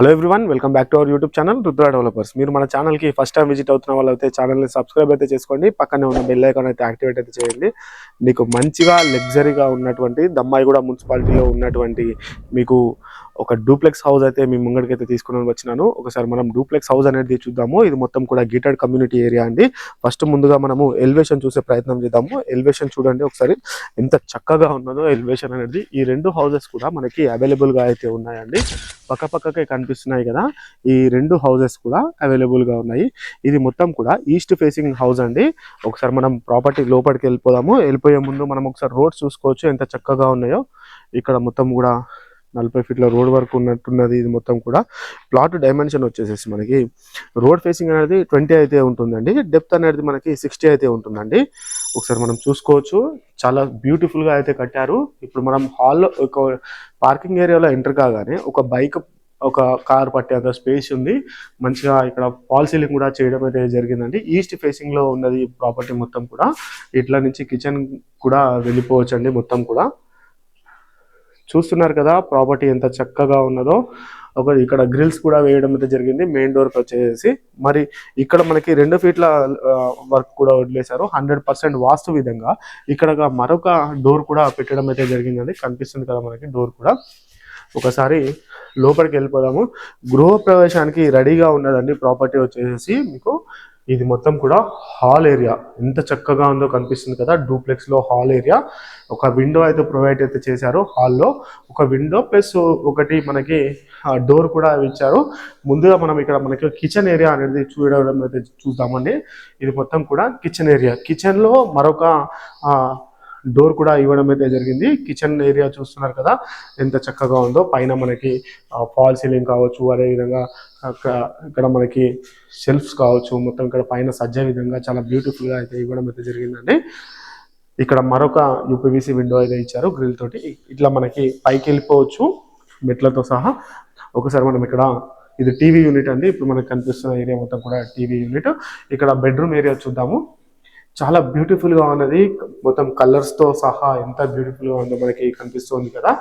Hello everyone welcome back to our YouTube channel Rudra developers మీరు మన ఛానల్కి first time visit అవుతున్న వాళ్ళైతే ఛానల్ని సబ్స్క్రైబ్ అయితే చేసుకోండి పక్కనే ఉన్న బెల్ ఐకాన్ అయితే యాక్టివేట్ అయితే చేయండి. మీకు మంచిగా లగ్జరీగా ఉన్నటువంటి దమ్మాయిగూడ మున్సిపాలిటీలో ఉన్నటువంటి మీకు ఒక డూప్లెక్స్ హౌస్ అయితే మీ ముంగడికి అయితే తీసుకుని వచ్చినాను. ఒకసారి మనం డూప్లెక్స్ హౌస్ అనేది చూద్దాము. ఇది మొత్తం కూడా గీటెడ్ కమ్యూనిటీ ఏరియా అండి. ఫస్ట్ ముందుగా మనము ఎలివేషన్ చూసే ప్రయత్నం చేద్దాము. ఎలివేషన్ చూడండి ఒకసారి. ఎంత చక్కగా ఉన్నదో ఎలివేషన్ అనేది ఈ రెండు హౌసెస్ కూడా మనకి అవైలబుల్గా గా అయితే ఉన్నాయండి. పక్క పక్కకే కనిపిస్తున్నాయి కదా. ఈ రెండు హౌసెస్ కూడా అవైలబుల్గా ఉన్నాయి. ఇది మొత్తం కూడా ఈస్ట్ ఫేసింగ్ హౌస్ అండి. ఒకసారి మనం ప్రాపర్టీ లోపలికి వెళ్ళిపోదాము. వెళ్ళిపోయే ముందు మనం ఒకసారి రోడ్స్ చూసుకోవచ్చు. ఎంత చక్కగా ఉన్నాయో. ఇక్కడ మొత్తం కూడా నలభై ఫీట్ల రోడ్ వరకు ఉన్నట్టున్నది ఇది మొత్తం కూడా. ప్లాట్ డైమెన్షన్ వచ్చేసేసి మనకి రోడ్ ఫేసింగ్ అనేది ట్వంటీ అయితే ఉంటుందండి. డెప్త్ అనేది మనకి సిక్స్టీ అయితే ఉంటుందండి. ఒకసారి మనం చూసుకోవచ్చు. చాలా బ్యూటిఫుల్గా అయితే కట్టారు. ఇప్పుడు మనం హాల్లో ఒక పార్కింగ్ ఏరియాలో ఎంటర్ కాగానే ఒక బైక్ ఒక కార్ పట్టేంత స్పేస్ ఉంది. మంచిగా ఇక్కడ ఫాల్ సీలింగ్ కూడా చేయడం అయితే జరిగిందండి. ఈస్ట్ ఫేసింగ్లో ఉన్నది ప్రాపర్టీ మొత్తం కూడా. ఇట్లా నుంచి కిచెన్ కూడా వెళ్ళిపోవచ్చు అండి మొత్తం కూడా. చూస్తున్నారు కదా ప్రాపర్టీ ఎంత చక్కగా ఉన్నదో. ఒక ఇక్కడ గ్రిల్స్ కూడా వేయడం అయితే జరిగింది మెయిన్ డోర్ వచ్చేసి. మరి ఇక్కడ మనకి రెండు ఫీట్ల వర్క్ కూడా వదిలేశారు. హండ్రెడ్ పర్సెంట్ వాస్తు విధంగా ఇక్కడ మరొక డోర్ కూడా పెట్టడం అయితే జరిగిందండి. కనిపిస్తుంది కదా మనకి డోర్ కూడా. ఒకసారి లోపలికి వెళ్ళిపోదాము. గృహ ప్రవేశానికి రెడీగా ఉన్నదండి ప్రాపర్టీ వచ్చేసి మీకు. ఇది మొత్తం కూడా హాల్ ఏరియా. ఎంత చక్కగా ఉందో కనిపిస్తుంది కదా డూప్లెక్స్లో హాల్ ఏరియా. ఒక విండో అయితే ప్రొవైడ్ అయితే చేశారు హాల్లో. ఒక విండో ప్లస్ ఒకటి మనకి డోర్ కూడా ఇచ్చారు. ముందుగా మనం ఇక్కడ మనకి కిచెన్ ఏరియా అనేది చూడడం అయితే చూద్దామండి. ఇది మొత్తం కూడా కిచెన్ ఏరియా. కిచెన్లో మరొక డోర్ కూడా ఇవ్వడం అయితే జరిగింది. కిచెన్ ఏరియా చూస్తున్నారు కదా ఎంత చక్కగా ఉందో. పైన మనకి ఫాల్ సీలింగ్ కావచ్చు అదేవిధంగా ఇక్కడ మనకి షెల్ఫ్స్ కావచ్చు మొత్తం ఇక్కడ పైన సజ్జే విధంగా చాలా బ్యూటిఫుల్గా అయితే ఇవ్వడం అయితే జరిగిందండి. ఇక్కడ మరొక యూపీవీసీ విండో అయితే ఇచ్చారు గ్రిల్ తోటి. ఇట్లా మనకి పైకి వెళ్ళిపోవచ్చు మెట్లతో సహా. ఒకసారి మనం ఇక్కడ ఇది టీవీ యూనిట్ అండి. ఇప్పుడు మనకు కనిపిస్తున్న ఏరియా మొత్తం కూడా టీవీ యూనిట్. ఇక్కడ బెడ్రూమ్ ఏరియా చూద్దాము. చాలా బ్యూటిఫుల్గా ఉన్నది. మొత్తం కలర్స్తో సహా ఎంత బ్యూటిఫుల్గా ఉందో మనకి కనిపిస్తుంది కదా.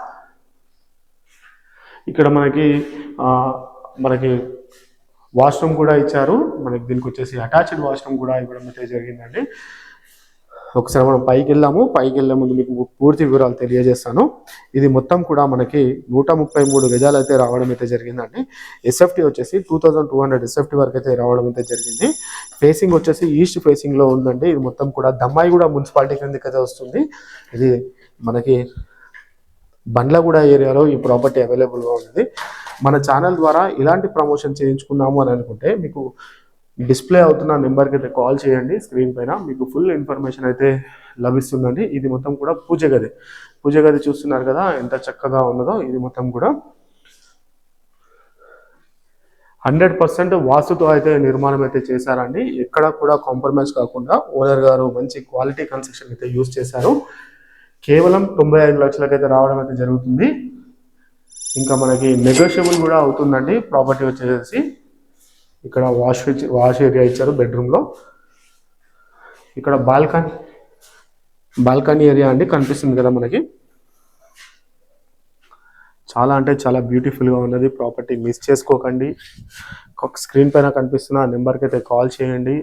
ఇక్కడ మనకి మనకి వాష్రూమ్ కూడా ఇచ్చారు. మనకి దీనికి వచ్చేసి అటాచ్డ్ వాష్రూమ్ కూడా ఇవ్వడం అయితే జరిగిందండి. ఒకసారి మనం పైకి వెళ్ళాము పైకి వెళ్ళే ముందు మీకు పూర్తి వివరాలు తెలియజేస్తాను. ఇది మొత్తం కూడా మనకి నూట ముప్పై మూడు గజాలు అయితే రావడం అయితే జరిగిందండి. ఎస్ఎఫ్టీ వచ్చేసి two thousand two hundred SFT వరకు అయితే రావడం అయితే జరిగింది. ఫేసింగ్ వచ్చేసి ఈస్ట్ ఫేసింగ్లో ఉందండి. ఇది మొత్తం కూడా దమ్మాయిగూడ మున్సిపాలిటీ కిందకి అయితే వస్తుంది. ఇది మనకి బండ్లగూడ ఏరియాలో ఈ ప్రాపర్టీ అవైలబుల్గా ఉంది మన ఛానల్ ద్వారా ఇలాంటి ప్రమోషన్ చేయించుకున్నాము అని అనుకుంటే మీకు డిస్ప్లే అవుతున్న నెంబర్కి అయితే కాల్ చేయండి స్క్రీన్ పైన. మీకు ఫుల్ ఇన్ఫర్మేషన్ అయితే లభిస్తుందండి. ఇది మొత్తం కూడా పూజ గది. పూజ గది చూస్తున్నారు కదా ఎంత చక్కగా ఉన్నదో ఇది మొత్తం కూడా. హండ్రెడ్ పర్సెంట్ వాస్తుతో అయితే నిర్మాణం అయితే చేశారండి. ఎక్కడ కూడా కాంప్రమైజ్ కాకుండా ఓనర్ గారు మంచి క్వాలిటీ కన్స్ట్రక్షన్ అయితే యూజ్ చేశారు. కేవలం తొంభై ఐదు లక్షలకైతే రావడం అయితే జరుగుతుంది. ఇంకా మనకి నెగోషియబుల్ కూడా అవుతుందండి ప్రాపర్టీ వచ్చేసి. ఇక్కడ వాష్ వాష్ ఏరియా ఇచ్చారు బెడ్రూమ్లో. ఇక్కడ బాల్కనీ బాల్కనీ ఏరియా అండి కనిపిస్తుంది కదా మనకి. చాలా అంటే చాలా బ్యూటిఫుల్గా ఉన్నది. ప్రాపర్టీ మిస్ చేసుకోకండి. స్క్రీన్ పైన కనిపిస్తున్న నెంబర్కి అయితే కాల్ చేయండి.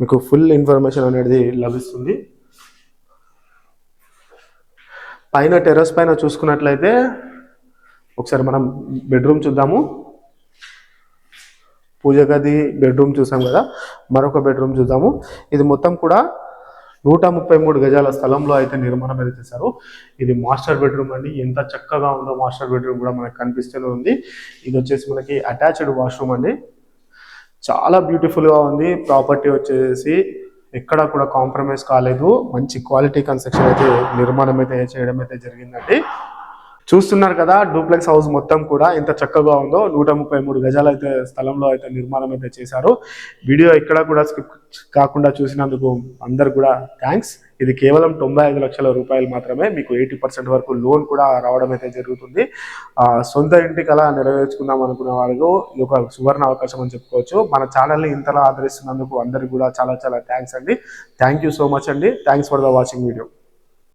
మీకు ఫుల్ ఇన్ఫర్మేషన్ అనేది లభిస్తుంది. పైన టెర్రస్ పైన చూసుకున్నట్లయితే ఒకసారి మనం బెడ్రూమ్ చూద్దాము. పూజ గది బెడ్రూమ్ చూసాం కదా మరొక బెడ్రూమ్ చూద్దాము. ఇది మొత్తం కూడా నూట ముప్పై మూడు గజాల స్థలంలో అయితే నిర్మాణం అయితే చేశారు. ఇది మాస్టర్ బెడ్రూమ్ అండి. ఎంత చక్కగా ఉందో మాస్టర్ బెడ్రూమ్ కూడా మనకు కనిపిస్తూనే ఉంది. ఇది వచ్చేసి మనకి అటాచ్డ్ వాష్రూమ్ అండి. చాలా బ్యూటిఫుల్గా ఉంది. ప్రాపర్టీ వచ్చేసి ఎక్కడ కూడా కాంప్రమైజ్ కాలేదు. మంచి క్వాలిటీ కన్స్ట్రక్షన్ అయితే నిర్మాణం అయితే చేయడం అయితే జరిగిందండి. చూస్తున్నారు కదా డూప్లెక్స్ హౌస్ మొత్తం కూడా ఎంత చక్కగా ఉందో. నూట ముప్పై మూడు గజాలు అయితే స్థలంలో అయితే నిర్మాణం అయితే చేశారు. వీడియో ఇక్కడ కూడా స్కిప్ కాకుండా చూసినందుకు అందరు కూడా థ్యాంక్స్. ఇది కేవలం తొంభై ఐదు లక్షల రూపాయలు మాత్రమే మీకు ఎయిటీ పర్సెంట్ వరకు లోన్ కూడా రావడం అయితే జరుగుతుంది. ఆ, సొంత ఇంటి కళ నెరవేర్చుకుందాం అనుకున్న వాళ్ళకు ఇది ఒక సువర్ణ అవకాశం అని చెప్పుకోవచ్చు. మన ఛానల్ని ఇంతలా ఆదరిస్తున్నందుకు అందరికి కూడా చాలా చాలా థ్యాంక్స్ అండి. థ్యాంక్ యూ సో మచ్ అండి. Thanks for the watching video